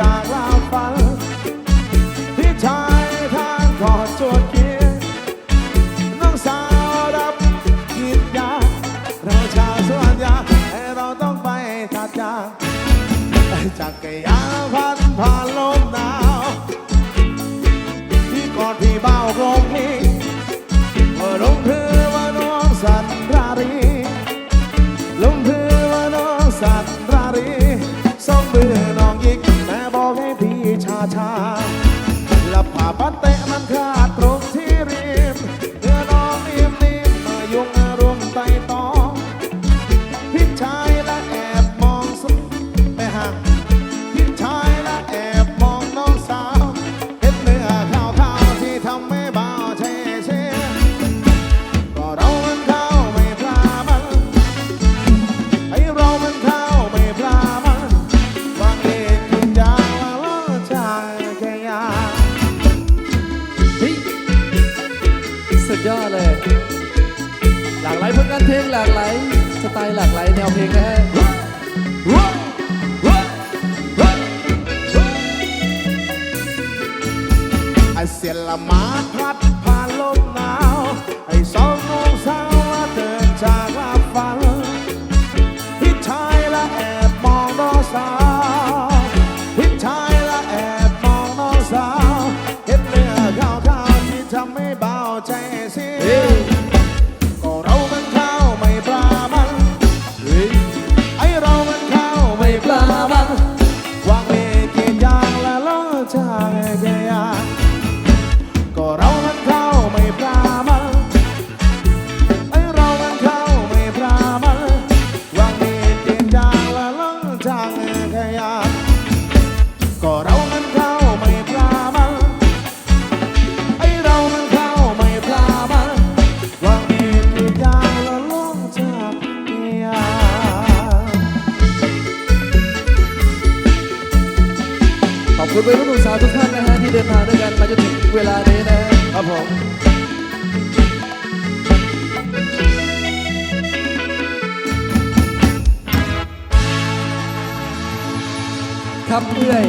จากลาฟันพี่ชายทางขอจวดเกียร์น้องสาวรับกินยา เราชาวสวนยาให้เราต้องไปทัดยาจากไก่ยางพันผ่านลมหนาวพี่กอดพี่เบากลมพี่ว่าลงคือว่าน้องสันรารี สุดยอดเลย หลากหลายผลงานเพลงหลากหลายสไตล์หลากหลายแนวเพลงนะฮะไอเสียละมาพัด เบาใจเสีย คุณวัยรุ่นหนุ่มสาวทุกท่านนะฮะที่เดินทางด้วยกันมาจนถึงเวลานี้นะครับผมครับเพื่อย